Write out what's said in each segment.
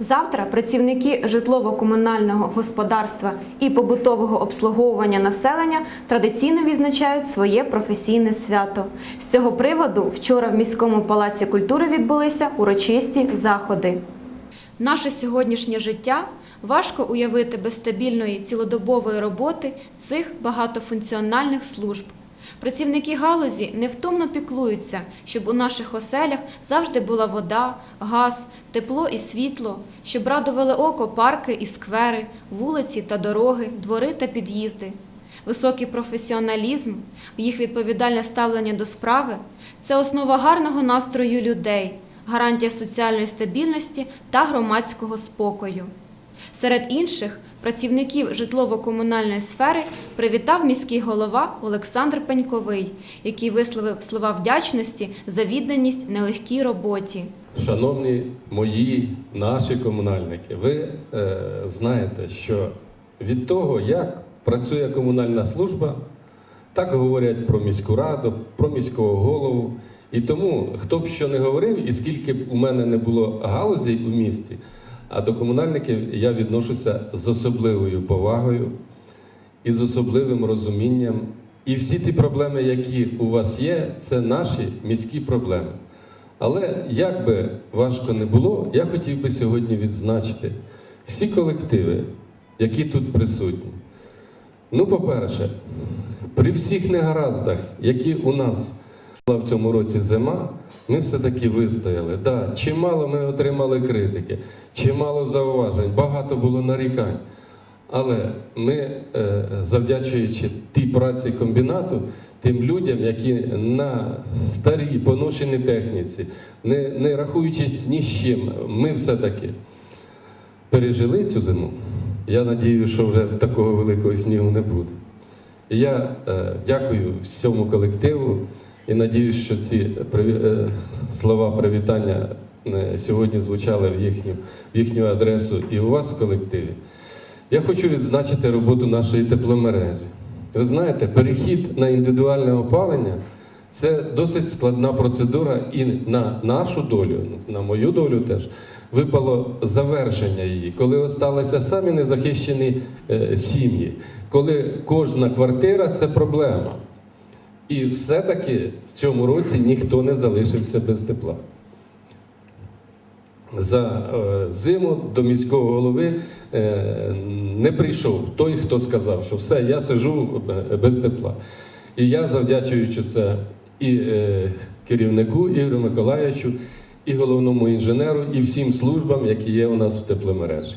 Завтра працівники житлово-комунального господарства і побутового обслуговування населення традиційно відзначають своє професійне свято. З цього приводу вчора в міському палаці культури відбулися урочисті заходи. Наше сьогоднішнє життя важко уявити без стабільної цілодобової роботи цих багатофункціональних служб. Працівники галузі невтомно піклуються, щоб у наших оселях завжди була вода, газ, тепло і світло, щоб радували око парки і сквери, вулиці та дороги, двори та під'їзди. Високий професіоналізм, їх відповідальне ставлення до справи це основа гарного настрою людей, гарантія соціальної стабільності та громадського спокою. Серед інших працівників житлово-комунальної сфери привітав міський голова Олександр Пеньковий, який висловив слова вдячності за відданість нелегкій роботі. Шановні мої, наші комунальники, ви е, знаєте, що від того, як працює комунальна служба, так говорять про міську раду, про міського голову. І тому, хто б що не говорив, і скільки б у мене не було галузей у місті, а до комунальників я відношуся з особливою повагою і з особливим розумінням. І всі ті проблеми, які у вас є, це наші міські проблеми. Але як би важко не було, я хотів би сьогодні відзначити всі колективи, які тут присутні. Ну, по-перше, при всіх негараздах, які у нас була в цьому році зима, ми все-таки вистояли. Да, чимало ми отримали критики, чимало зауважень, багато було нарікань. Але ми, е, завдячуючи тій праці комбінату, тим людям, які на старій поношеній техніці, не, не рахуючись ні з чим, ми все-таки пережили цю зиму. Я надію, що вже такого великого снігу не буде. І я е, дякую всьому колективу і надіюсь, що ці е, слова привітання е, сьогодні звучали в їхню, в їхню адресу і у вас в колективі. Я хочу відзначити роботу нашої тепломережі. Ви знаєте, перехід на індивідуальне опалення це досить складна процедура, і на нашу долю, на мою долю теж випало завершення її, коли осталися самі незахищені е, сім'ї, коли кожна квартира це проблема. І все-таки в цьому році ніхто не залишився без тепла. За е, зиму до міського голови е, не прийшов той, хто сказав, що все, я сижу е, без тепла. І я, завдячуючи це і керівнику Ігорю Миколаївичу, і головному інженеру, і всім службам, які є у нас в тепломережі.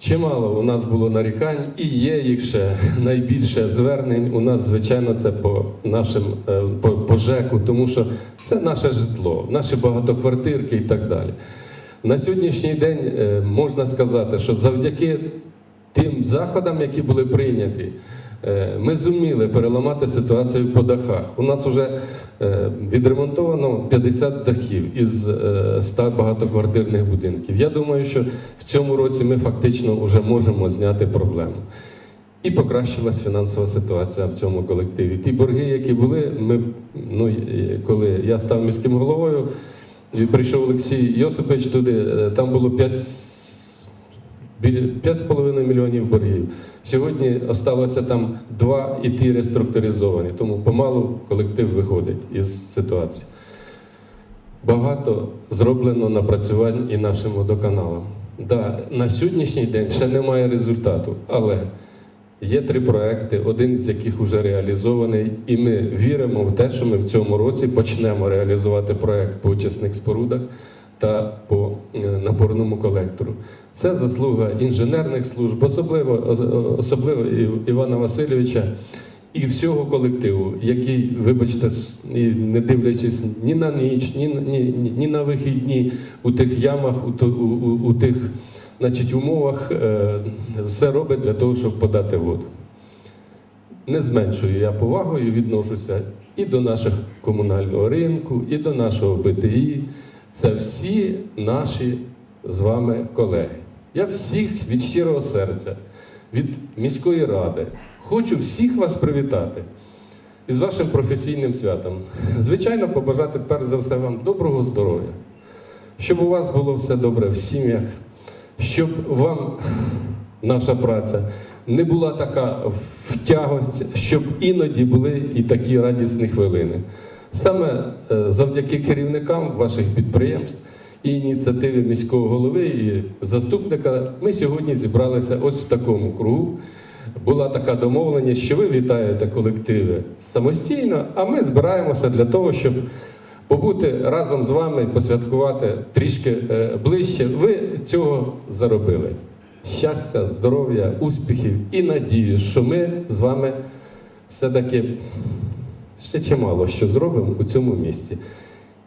Чимало у нас було нарікань, і є їх ще найбільше звернень. У нас, звичайно, це по нашим е, по, по ЖЕКу, тому що це наше житло, наші багатоквартирки і так далі. На сьогоднішній день е, можна сказати, що завдяки тим заходам, які були прийняті, ми зуміли переламати ситуацію по дахах. У нас вже е, відремонтовано 50 дахів із е, 100 багатоквартирних будинків. Я думаю, що в цьому році ми фактично вже можемо зняти проблему. І покращилась фінансова ситуація в цьому колективі. Ті борги, які були, ми, ну, коли я став міським головою, і прийшов Олексій Йосипович туди, е, там було 5 5,5 мільйонів боргів. Сьогодні осталося там два і ті реструктуризовані, тому помалу колектив виходить із ситуації. Багато зроблено напрацювань і нашим водоканалам. Да, на сьогоднішній день ще немає результату, але є три проекти, один з яких вже реалізований, і ми віримо в те, що ми в цьому році почнемо реалізувати проект по очисних спорудах та по е, напорному колектору. Це заслуга інженерних служб, особливо, особливо Івана Васильовича і всього колективу, який, вибачте, не дивлячись ні на ніч, ні, ні, ні, на вихідні у тих ямах, у, у, у, у тих значить, умовах, е, все робить для того, щоб подати воду. Не зменшую я повагою, відношуся і до наших комунального ринку, і до нашого БТІ. Це всі наші з вами колеги. Я всіх від щирого серця, від міської ради, хочу всіх вас привітати із вашим професійним святом. Звичайно, побажати перш за все вам доброго здоров'я, щоб у вас було все добре в сім'ях, щоб вам наша праця не була така втягость, щоб іноді були і такі радісні хвилини. Саме е, завдяки керівникам ваших підприємств і ініціативи міського голови і заступника ми сьогодні зібралися ось в такому кругу. Була така домовленість, що ви вітаєте колективи самостійно, а ми збираємося для того, щоб побути разом з вами, посвяткувати трішки е, ближче. Ви цього заробили. Щастя, здоров'я, успіхів і надію, що ми з вами все-таки ще чимало що зробимо у цьому місці.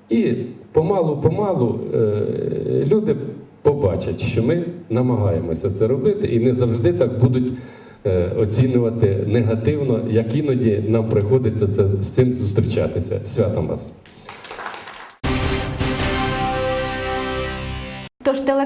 І помалу-помалу е, люди побачать, що ми намагаємося це робити, і не завжди так будуть е, оцінювати негативно, як іноді нам приходиться це, з цим зустрічатися. Святом вас!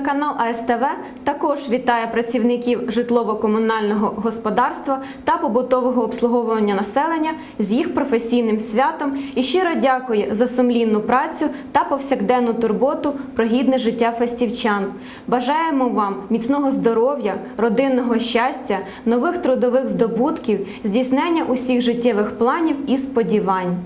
Телеканал АСТВ також вітає працівників житлово-комунального господарства та побутового обслуговування населення з їх професійним святом і щиро дякує за сумлінну працю та повсякденну турботу про гідне життя фестівчан. Бажаємо вам міцного здоров'я, родинного щастя, нових трудових здобутків, здійснення усіх життєвих планів і сподівань.